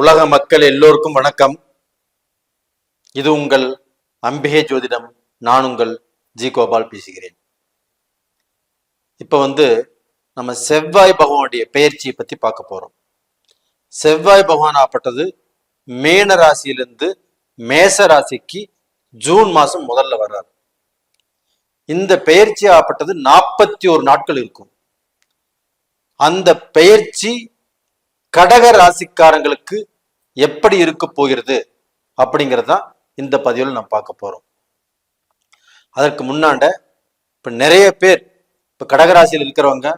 உலக மக்கள் எல்லோருக்கும் வணக்கம். இது உங்கள் அம்பிகை ஜோதிடம். நான் உங்கள் ஜி கோபால் பேசுகிறேன். இப்போ வந்து நம்ம செவ்வாய் பகவானுடைய பெயர்ச்சியை பத்தி பார்க்க போறோம். செவ்வாய் பகவான் ஆப்பட்டது மேன ராசியிலிருந்து மேச ராசிக்கு ஜூன் மாசம் முதல்ல வர்றார். இந்த பெயர்ச்சி ஆப்பட்டது நாற்பத்தி ஒரு நாட்கள் இருக்கும். அந்த பெயர்ச்சி கடக ராசிக்காரங்களுக்கு எப்படி இருக்க போகிறது அப்படிங்கிறது தான் இந்த பதிவில் நான் பார்க்க போறோம். அதற்கு முன்னாண்ட இப்போ நிறைய பேர் இப்போ கடகராசியில் இருக்கிறவங்க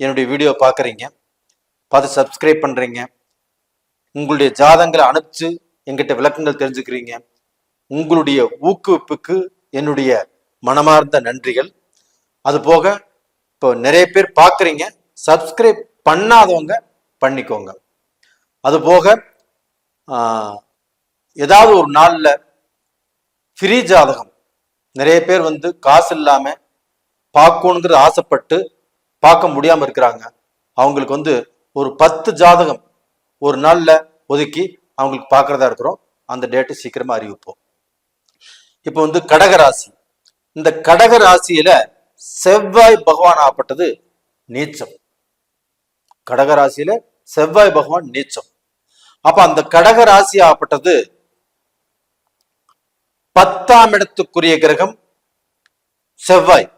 என்னுடைய வீடியோ பார்க்குறீங்க பார்த்து சப்ஸ்கிரைப் பண்ணுறீங்க உங்களுடைய ஜாதங்களை அனுப்பிச்சு எங்கிட்ட விளக்கங்கள் தெரிஞ்சுக்கிறீங்க உங்களுடைய ஊக்குவிப்புக்கு என்னுடைய மனமார்ந்த நன்றிகள். அது போக இப்போ நிறைய பேர் பார்க்குறீங்க சப்ஸ்கிரைப் பண்ணாதவங்க பண்ணிக்கோங்க. அதுபோக ஏதாவது ஒரு நாளில் ஃப்ரீ ஜாதகம். நிறைய பேர் வந்து காசு இல்லாமல் பார்க்கணுங்கிறது ஆசைப்பட்டு பார்க்க முடியாமல் இருக்கிறாங்க. அவங்களுக்கு வந்து ஒரு பத்து ஜாதகம் ஒரு நாளில் ஒதுக்கி அவங்களுக்கு பார்க்குறதா இருக்கிறோம். அந்த டேட்டு சீக்கிரமாக அறிவிப்போம். இப்போ வந்து கடகராசி. இந்த கடகராசியில் செவ்வாய் பகவான் ஆப்பட்டது நீச்சம். கடகராசியில செவ்வாய் பகவான் நீச்சம். அப்ப அந்த கடக ராசி ஆப்பட்டது பத்தாம் இடத்துக்குரிய கிரகம் செவ்வாய்.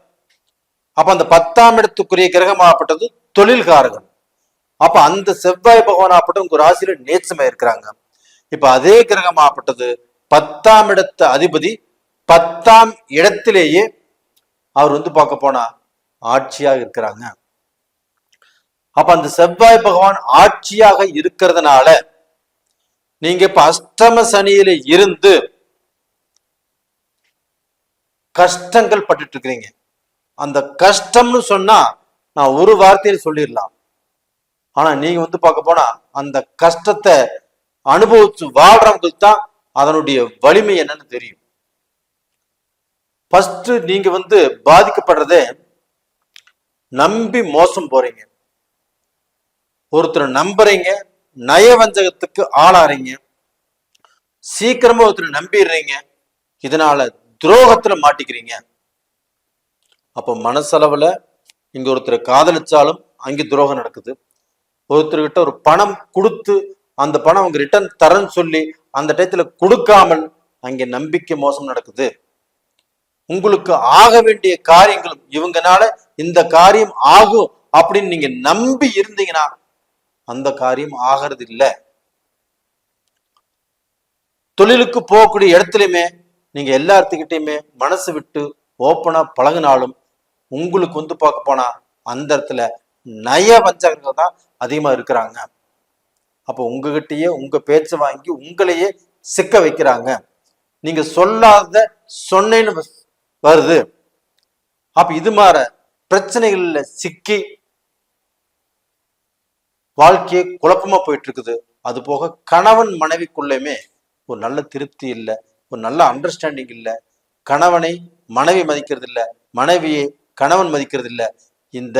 அப்ப அந்த பத்தாம் இடத்துக்குரிய கிரகம் ஆப்பட்டது தொழில்காரகன். அப்ப அந்த செவ்வாய் பகவான் ஆப்பட்டும் உங்க ராசியில நேச்சமா இருக்கிறாங்க. இப்ப அதே கிரகம் ஆப்பட்டது பத்தாம் இடத்து அதிபதி பத்தாம் இடத்திலேயே அவர் வந்து பார்க்க போனா ஆட்சியாக இருக்கிறாங்க. அப்ப அந்த செவ்வாய் பகவான் ஆட்சியாக இருக்கிறதுனால நீங்க இப்ப அஷ்டம சனியில இருந்து கஷ்டங்கள் பட்டுட்டு இருக்கிறீங்க. அந்த கஷ்டம்னு சொன்னா நான் ஒரு வார்த்தையில சொல்லிடலாம். ஆனா நீங்க வந்து பார்க்க போனா அந்த கஷ்டத்தை அனுபவிச்சு வாழ்றவங்களுக்கு தான் அதனுடைய வலிமை என்னன்னு தெரியும். ஃபர்ஸ்ட் நீங்க வந்து பாதிக்கப்படுறதே நம்பி மோசம் போறீங்க. ஒருத்தரை நம்புறீங்க நயவஞ்சகத்துக்கு ஆளாறீங்க சீக்கிரமா ஒருத்தரை நம்பிடுறீங்க இதனால துரோகத்துல மாட்டிக்கிறீங்க. அப்ப மனசளவுல இங்க ஒருத்தரை காதலிச்சாலும் அங்கே துரோகம் நடக்குது. ஒருத்தர்கிட்ட ஒரு பணம் கொடுத்து அந்த பணம் அவங்க ரிட்டர்ன் தரேன்னு சொல்லி அந்த டயத்துல கொடுக்காமல் அங்கே நம்பிக்கை மோசம் நடக்குது. உங்களுக்கு ஆக வேண்டிய காரியங்களும் இவங்கனால இந்த காரியம் ஆகும் அப்படின்னு நீங்க நம்பி இருந்தீங்கன்னா அந்த காரியம் ஆகிறது இல்லை தொழிலுக்கு போகக்கூடிய இடத்துலையுமே நீங்க எல்லாத்துக்கிட்டையுமே மனசு விட்டு ஓப்பனா பழகினாலும் உங்களுக்கு வந்து பார்க்க போனா அந்த இடத்துல நய வஞ்சகர்கள் தான் அதிகமா இருக்கிறாங்க. அப்போ உங்ககிட்டயே உங்க பேச்சை வாங்கி உங்களையே சிக்க வைக்கிறாங்க. நீங்க சொல்லாத சொன்னேன்னு வ- வருது. அப்ப இது மாற பிரச்சனைகள்ல சிக்கி வாழ்க்கையே குழப்பமா போயிட்டு இருக்குது அது போக கணவன் மனைவிக்குள்ளேயுமே ஒரு நல்ல திருப்தி இல்லை ஒரு நல்ல அண்டர்ஸ்டாண்டிங் இல்லை. கணவனை மனைவி மதிக்கிறது இல்ல மனைவியை கணவன் மதிக்கிறது இல்லை இந்த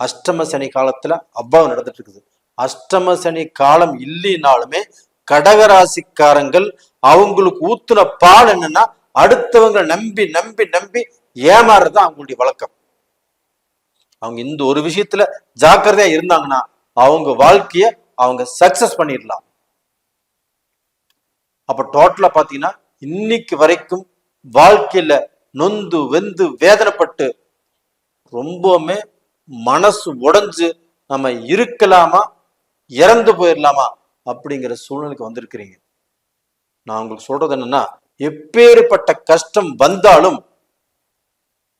அஷ்டம சனி காலத்துல அவ்வளவு நடந்துட்டு இருக்குது அஷ்டம சனி காலம் இல்லைனாலுமே கடகராசிக்காரங்கள் அவங்களுக்கு ஊத்துன பால் என்னன்னா அடுத்தவங்களை நம்பி நம்பி நம்பி ஏமாறுறது தான் அவங்களுடைய வழக்கம். அவங்க இந்த ஒரு விஷயத்துல ஜாக்கிரதையா இருந்தாங்கன்னா அவங்க வாழ்க்கைய அவங்க சக்சஸ் பண்ணிடலாம். அப்ப டோட்டலா பாத்தீங்கன்னா இன்னைக்கு வரைக்கும் வாழ்க்கையில நொந்து வெந்து வேதனைப்பட்டு ரொம்பவுமே மனசு உடைஞ்சு நம்ம இருக்கலாமா இறந்து போயிடலாமா அப்படிங்கிற சூழ்நிலைக்கு வந்திருக்கிறீங்க. நான் உங்களுக்கு சொல்றது என்னன்னா எப்பேற்பட்ட கஷ்டம் வந்தாலும்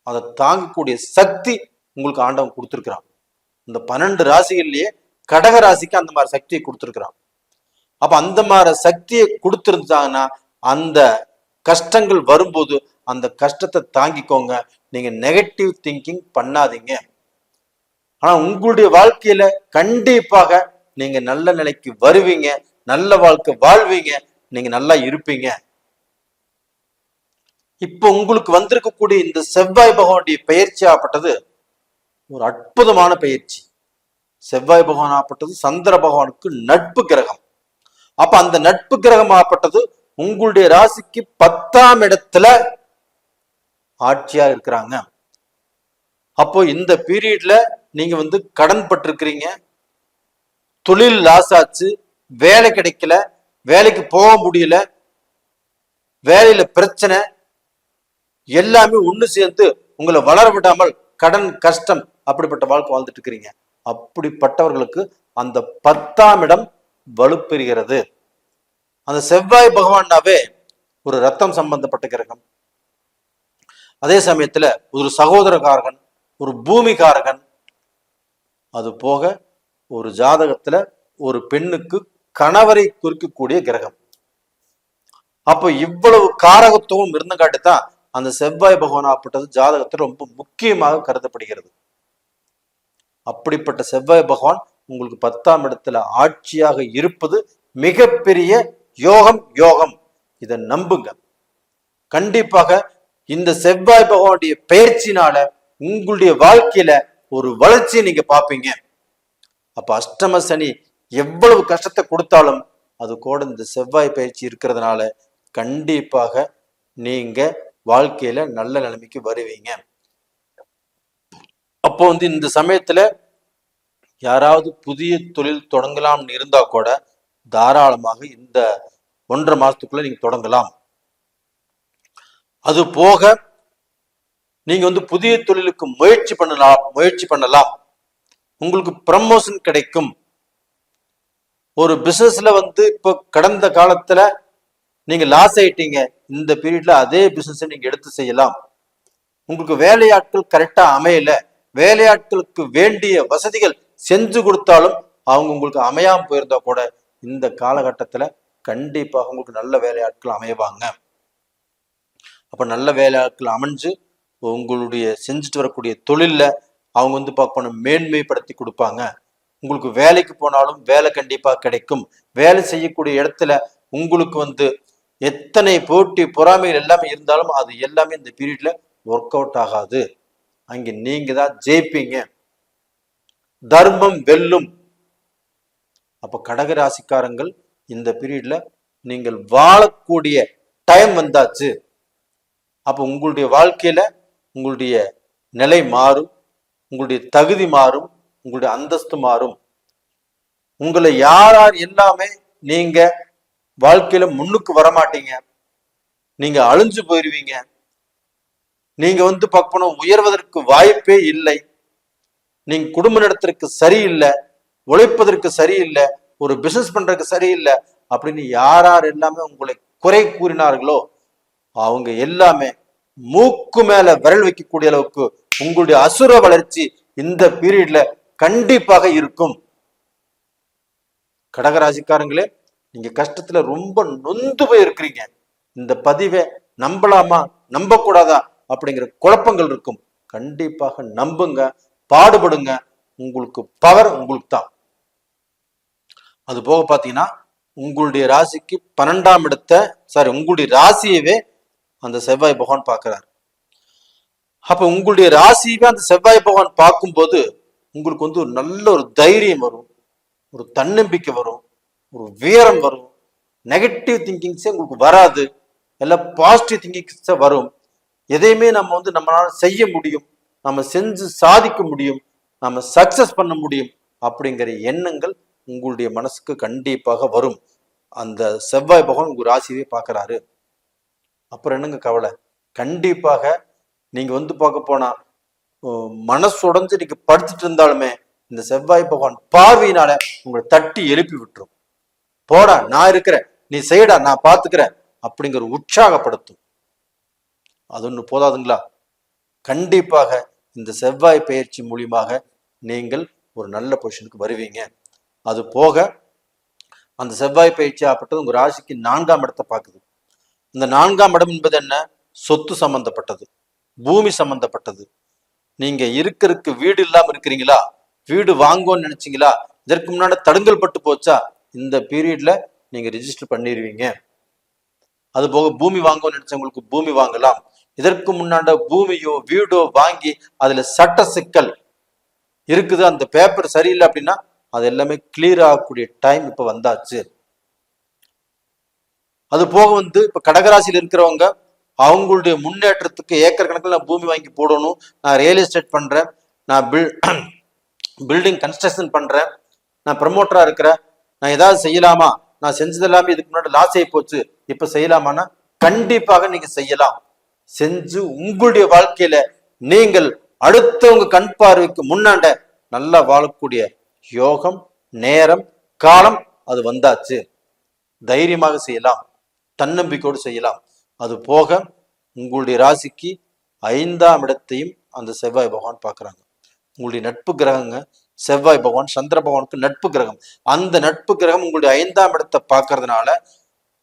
அதை தாங்கக்கூடிய சக்தி உங்களுக்கு ஆண்டவன் கொடுத்துருக்கிறான். இந்த பன்னெண்டு ராசிகள்லயே கடக ராசிக்கு அந்த மாதிரி சக்தியை கொடுத்துருக்குறான். அப்ப அந்த மாதிரி சக்தியை கொடுத்துருந்தாங்கன்னா அந்த கஷ்டங்கள் வரும்போது அந்த கஷ்டத்தை தாங்கிக்கோங்க. நீங்க நெகட்டிவ் திங்கிங் பண்ணாதீங்க. ஆனா உங்களுடைய வாழ்க்கையில கண்டிப்பாக நீங்க நல்ல நிலைக்கு வருவீங்க. நல்ல வாழ்க்கை வாழ்வீங்க. நீங்க நல்லா இருப்பீங்க. இப்போ உங்களுக்கு வந்திருக்கக்கூடிய இந்த செவ்வாய் பகவானுடைய பயிற்சி ஆகப்பட்டது ஒரு அற்புதமான பயிற்சி செவ்வாய் பகவான் ஆப்பட்டது சந்திர பகவானுக்கு நட்பு கிரகம். அப்ப அந்த நட்பு கிரகம் ஆப்பட்டது உங்களுடைய ராசிக்கு பத்தாம் இடத்துல ஆட்சியா இருக்கிறாங்க. அப்போ இந்த பீரியட்ல நீங்க வந்து கடன் பட்டிருக்கிறீங்க. தொழில் லாஸ் ஆச்சு வேலை கிடைக்கல வேலைக்கு போக முடியல வேலையில பிரச்சனை எல்லாமே ஒண்ணு சேர்ந்து உங்களை வளர விடாமல் கடன் கஷ்டம் அப்படிப்பட்ட வாழ்க்கை வாழ்ந்துட்டு இருக்கிறீங்க. அப்படிப்பட்டவர்களுக்கு அந்த பத்தாம் இடம் வலுப்பெறுகிறது. அந்த செவ்வாய் பகவான்னாவே ஒரு ரத்தம் சம்பந்தப்பட்ட கிரகம். அதே சமயத்துல ஒரு சகோதரகாரகன் ஒரு பூமிகாரகன் அது போக ஒரு ஜாதகத்துல ஒரு பெண்ணுக்கு கணவரை குறிக்கக்கூடிய கிரகம். அப்போ இவ்வளவு காரகத்துவம் இருந்தங்காட்டி தான் அந்த செவ்வாய் பகவான் அப்பட்டது ஜாதகத்தில் ரொம்ப முக்கியமாக கருதப்படுகிறது. அப்படிப்பட்ட செவ்வாய் பகவான் உங்களுக்கு பத்தாம் இடத்துல ஆட்சியாக இருப்பது மிகப்பெரிய யோகம் யோகம். இதை நம்புங்க. கண்டிப்பாக இந்த செவ்வாய் பகவானுடைய பயிற்சினால உங்களுடைய வாழ்க்கையில ஒரு வளர்ச்சியை நீங்க பார்ப்பீங்க. அப்ப அஷ்டம சனி எவ்வளவு கஷ்டத்தை கொடுத்தாலும் அது கூட இந்த செவ்வாய் பயிற்சி இருக்கிறதுனால கண்டிப்பாக நீங்க வாழ்க்கையில நல்ல நிலைமைக்கு வருவீங்க. அப்போ வந்து இந்த சமயத்துல யாராவது புதிய தொழில் தொடங்கலாம்னு இருந்தா கூட தாராளமாக இந்த ஒன்றரை மாசத்துக்குள்ள நீங்க தொடங்கலாம். அது போக நீங்க வந்து புதிய தொழிலுக்கு முயற்சி பண்ணலாம் முயற்சி பண்ணலாம். உங்களுக்கு ப்ரமோஷன் கிடைக்கும். ஒரு பிசினஸ்ல வந்து இப்போ கடந்த காலத்துல நீங்க லாஸ் ஆயிட்டீங்க. இந்த பீரியட்ல அதே பிசினஸ் நீங்க எடுத்து செய்யலாம். உங்களுக்கு வேலையாட்கள் கரெக்டா அமையல. வேலையாட்களுக்கு வேண்டிய வசதிகள் செஞ்சு கொடுத்தாலும் அவங்க உங்களுக்கு அமையாம போயிருந்தா கூட இந்த காலகட்டத்துல கண்டிப்பாக உங்களுக்கு நல்ல வேலையாட்கள் அமைவாங்க. அப்ப நல்ல வேலையாட்கள் அமைஞ்சு உங்களுடைய செஞ்சுட்டு வரக்கூடிய தொழில்ல அவங்க வந்து பார்க்கணும் மேன்மைப்படுத்தி கொடுப்பாங்க. உங்களுக்கு வேலைக்கு போனாலும் வேலை கண்டிப்பா கிடைக்கும். வேலை செய்யக்கூடிய இடத்துல உங்களுக்கு வந்து எத்தனை போட்டி பொறாமைகள் எல்லாமே இருந்தாலும் அது எல்லாமே இந்த பீரியட்ல ஒர்க் அவுட் ஆகாது. அங்க நீங்க தான் ஜெயிப்பீங்க. தர்மம் வெல்லும். அப்ப கடக ராசிக்காரங்கள் இந்த பீரியட்ல நீங்கள் வாழக்கூடிய டைம் வந்தாச்சு. அப்ப உங்களுடைய வாழ்க்கையில உங்களுடைய நிலை மாறும். உங்களுடைய தகுதி மாறும். உங்களுடைய அந்தஸ்து மாறும். உங்களை யார் யார் எல்லாமே நீங்க வாழ்க்கையில முன்னுக்கு வரமாட்டீங்க. நீங்க அழிஞ்சு போயிருவீங்க. நீங்க வந்து பார்க்கணும் உயர்வதற்கு வாய்ப்பே இல்லை. நீங்க குடும்ப நடத்துறதுக்கு சரியில்லை உழைப்பதற்கு சரியில்லை ஒரு பிசினஸ் பண்றதுக்கு சரியில்லை அப்படின்னு யார் யார் எல்லாமே உங்களை குறை கூறினார்களோ அவங்க எல்லாமே மூக்கு மேல விரல் வைக்கக்கூடிய அளவுக்கு உங்களுடைய அசுர வளர்ச்சி இந்த பீரியட்ல கண்டிப்பாக இருக்கும். கடகராசிக்காரங்களே நீங்க கஷ்டத்துல ரொம்ப நொந்து போய் இருக்கிறீங்க இந்த பதிவை நம்பலாமா? நம்ப கூடாதா அப்படிங்கிற குழப்பங்கள் இருக்கும். கண்டிப்பாக நம்புங்க பாடுபடுங்க. உங்களுக்கு பவர் உங்களுக்கு தான். அது போக பாத்தீங்கன்னா உங்களுடைய ராசிக்கு பன்னெண்டாம் இடத்த சாரி உங்களுடைய ராசியவே அந்த செவ்வாய் பகவான் பார்க்கிறார். அப்ப உங்களுடைய ராசியவே அந்த செவ்வாய் பகவான் பார்க்கும்போது உங்களுக்கு வந்து ஒரு நல்ல ஒரு தைரியம் வரும். ஒரு தன்னம்பிக்கை வரும். ஒரு வீரம். வரும் நெகட்டிவ் திங்கிங்ஸே உங்களுக்கு வராது. எல்லாம் பாசிட்டிவ் திங்கிங்ஸே வரும். எதையுமே நம்ம வந்து நம்மளால செய்ய முடியும். நம்ம செஞ்சு சாதிக்க முடியும். நம்ம சக்சஸ் பண்ண முடியும் அப்படிங்கிற எண்ணங்கள் உங்களுடைய மனசுக்கு கண்டிப்பாக வரும். அந்த செவ்வாய் பகவான் உங்க ராசியவே பார்க்கறாரு. அப்புறம் என்னங்க கவலை? கண்டிப்பாக நீங்க வந்து பார்க்க போனா மனசு உடஞ்சு நீங்க படுத்துட்டு இருந்தாலுமே இந்த செவ்வாய் பகவான் பார்வையினால உங்களை தட்டி எழுப்பி விட்டுரும். போடா நான் இருக்கிறேன். நீ செய்யடா நான் பாத்துக்கிறேன் அப்படிங்கிற உற்சாகப்படுத்தும். அது ஒன்று போதாதுங்களா? கண்டிப்பாக இந்த செவ்வாய் பயிற்சி மூலியமாக நீங்கள் ஒரு நல்ல பொசிஷனுக்கு வருவீங்க. அது போக அந்த செவ்வாய் பயிற்சி ஆப்பட்டது உங்கள் ராசிக்கு நான்காம் இடத்தை பார்க்குது. இந்த நான்காம் இடம் என்பது என்ன? சொத்து சம்பந்தப்பட்டது பூமி சம்பந்தப்பட்டது. நீங்க இருக்கிறதுக்கு வீடு இல்லாம இருக்கிறீங்களா? வீடு வாங்குவோம்னு நினைச்சீங்களா? இதற்கு முன்னாடி தடுங்கல் பட்டு போச்சா? இந்த பீரியட்ல நீங்க ரிஜிஸ்டர் பண்ணிடுவீங்க அது போக பூமி வாங்குவோம்னு நினைச்சவங்களுக்கு பூமி வாங்கலாம். இதற்கு முன்னாடி பூமியோ வீடோ வாங்கி அதுல சட்ட சிக்கல் இருக்குது. அந்த பேப்பர் சரியில்லை அப்படின்னா அது எல்லாமே கிளியர் ஆகக்கூடிய டைம் இப்ப வந்தாச்சு. அது போக வந்து இப்ப கடகராசியில் இருக்கிறவங்க அவங்களுடைய முன்னேற்றத்துக்கு ஏக்கர் கணக்கில் நான் பூமி வாங்கி போடணும் நான் ரியல் எஸ்டேட் பண்றேன் நான் பில் பில்டிங் கன்ஸ்ட்ரக்ஷன் பண்றேன் நான் ப்ரமோட்டரா இருக்கிறேன் நான் ஏதாவது செய்யலாமா? நான் செஞ்சது எல்லாமே இதுக்கு முன்னாடி லாஸ் ஆகி போச்சு. இப்ப செய்யலாமான்னா கண்டிப்பாக நீங்க செய்யலாம். செஞ்சு உங்களுடைய வாழ்க்கையில நீங்கள் அடுத்தவங்க கண் பார்வைக்கு முன்னாண்ட நல்லா வாழக்கூடிய யோகம் நேரம் காலம் அது வந்தாச்சு. தைரியமாக செய்யலாம். தன்னம்பிக்கையோடு செய்யலாம். அது போக உங்களுடைய ராசிக்கு ஐந்தாம் இடத்தையும் அந்த செவ்வாய் பகவான் பார்க்குறாங்க. உங்களுடைய நட்பு கிரகங்க செவ்வாய் பகவான் சந்திர பகவானுக்கு நட்பு கிரகம். அந்த நட்பு கிரகம் உங்களுடைய ஐந்தாம் இடத்தை பார்க்கறதுனால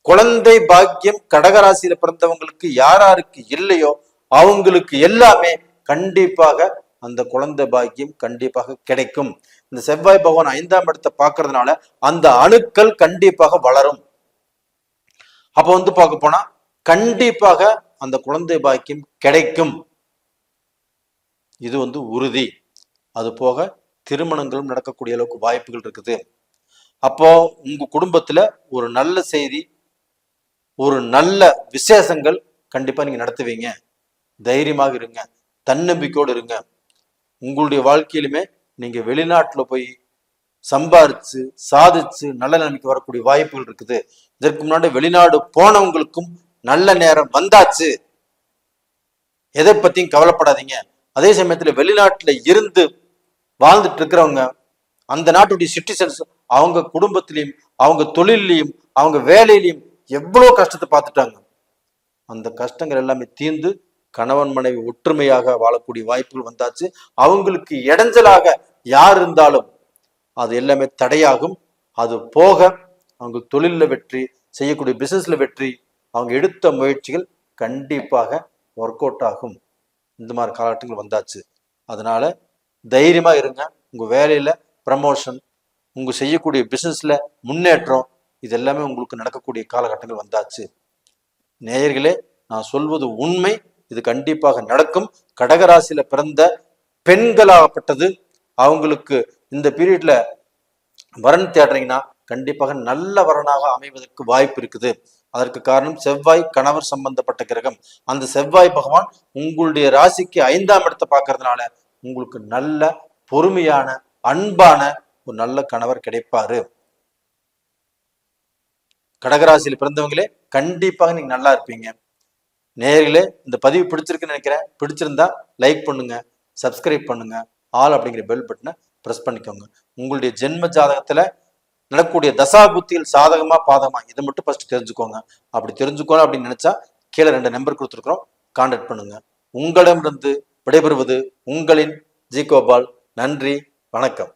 குழந்தை பாக்கியம் கடகராசியில பிறந்தவங்களுக்கு யார் யாருக்கு இல்லையோ அவங்களுக்கு எல்லாமே கண்டிப்பாக அந்த குழந்தை பாக்கியம் கண்டிப்பாக கிடைக்கும். இந்த செவ்வாய் பகவான் ஐந்தாம் இடத்தை பார்க்கறதுனால அந்த அணுக்கள் கண்டிப்பாக வளரும். அப்ப வந்து பார்க்க போனா கண்டிப்பாக அந்த குழந்தை பாக்கியம் கிடைக்கும். இது வந்து உறுதி. அது போக திருமணங்களும் நடக்கக்கூடிய அளவுக்கு வாய்ப்புகள் இருக்குது. அப்போ உங்க குடும்பத்துல ஒரு நல்ல செய்தி ஒரு நல்ல விசேஷங்கள் கண்டிப்பாக நீங்க நடத்துவீங்க. தைரியமாக இருங்க. தன்னம்பிக்கையோடு இருங்க. உங்களுடைய வாழ்க்கையிலுமே நீங்க வெளிநாட்டில் போய் சம்பாரிச்சு சாதிச்சு நல்ல நிலைமைக்கு வரக்கூடிய வாய்ப்புகள் இருக்குது. இதற்கு முன்னாடி வெளிநாடு போனவங்களுக்கும் நல்ல நேரம் வந்தாச்சு. எதை பத்தியும் கவலைப்படாதீங்க. அதே சமயத்துல வெளிநாட்டுல இருந்து வாழ்ந்துட்டு இருக்கிறவங்க அந்த நாட்டுடைய சிட்டிசன்ஸ் அவங்க குடும்பத்திலையும் அவங்க தொழிலையும் அவங்க வேலையிலையும் எவ்வளோ கஷ்டத்தை பார்த்துட்டாங்க. அந்த கஷ்டங்கள் எல்லாமே தீர்ந்து கணவன் மனைவி ஒற்றுமையாக வாழக்கூடிய வாய்ப்புகள் வந்தாச்சு. அவங்களுக்கு இடைஞ்சலாக யார் இருந்தாலும் அது எல்லாமே தடையாகும். அது போக அவங்க தொழிலில் வெற்றி செய்யக்கூடிய பிசினஸ்ல வெற்றி அவங்க எடுத்த முயற்சிகள் கண்டிப்பாக ஒர்க் அவுட் ஆகும். இந்த மாதிரி காலகட்டங்கள் வந்தாச்சு. அதனால தைரியமாக இருங்க. உங்கள் வேலையில் ப்ரமோஷன் உங்கள் செய்யக்கூடிய பிஸ்னஸில் முன்னேற்றம் இது எல்லாமே உங்களுக்கு நடக்கக்கூடிய காலகட்டங்கள் வந்தாச்சு. நேயர்களே நான் சொல்வது உண்மை. இது கண்டிப்பாக நடக்கும். கடகராசியில பிறந்த பெண்களாகப்பட்டது. அவங்களுக்கு இந்த பீரியட்ல வரன் தேடுறீங்கன்னா கண்டிப்பாக நல்ல வரனாக அமைவதற்கு வாய்ப்பு இருக்குது. அதற்கு காரணம் செவ்வாய் கணவர் சம்பந்தப்பட்ட கிரகம். அந்த செவ்வாய் பகவான் உங்களுடைய ராசிக்கு ஐந்தாம் இடத்தை பார்க்கறதுனால உங்களுக்கு நல்ல பொறுமையான அன்பான ஒரு நல்ல கணவர் கிடைப்பாரு. கடகராசியில் பிறந்தவங்களே கண்டிப்பாக நீங்கள் நல்லா இருப்பீங்க. நேர்களே இந்த பதிவு பிடிச்சிருக்குன்னு நினைக்கிறேன். பிடிச்சிருந்தா லைக் பண்ணுங்க சப்ஸ்கிரைப் பண்ணுங்க ஆல் அப்படிங்கிற பெல் பட்டனை ப்ரெஸ் பண்ணிக்கோங்க. உங்களுடைய ஜென்ம ஜாதகத்தில் நடக்கக்கூடிய தசா புத்திகள் சாதகமா பாதகமா இதை மட்டும் ஃபர்ஸ்ட் தெரிஞ்சுக்கோங்க. அப்படி தெரிஞ்சுக்கணும் அப்படின்னு நினைச்சா கீழே ரெண்டு நம்பர் கொடுத்துருக்குறோம். கான்டாக்ட் பண்ணுங்க. உங்களிடமிருந்து விடைபெறுவது உங்களின் ஜி கோபால். நன்றி வணக்கம்.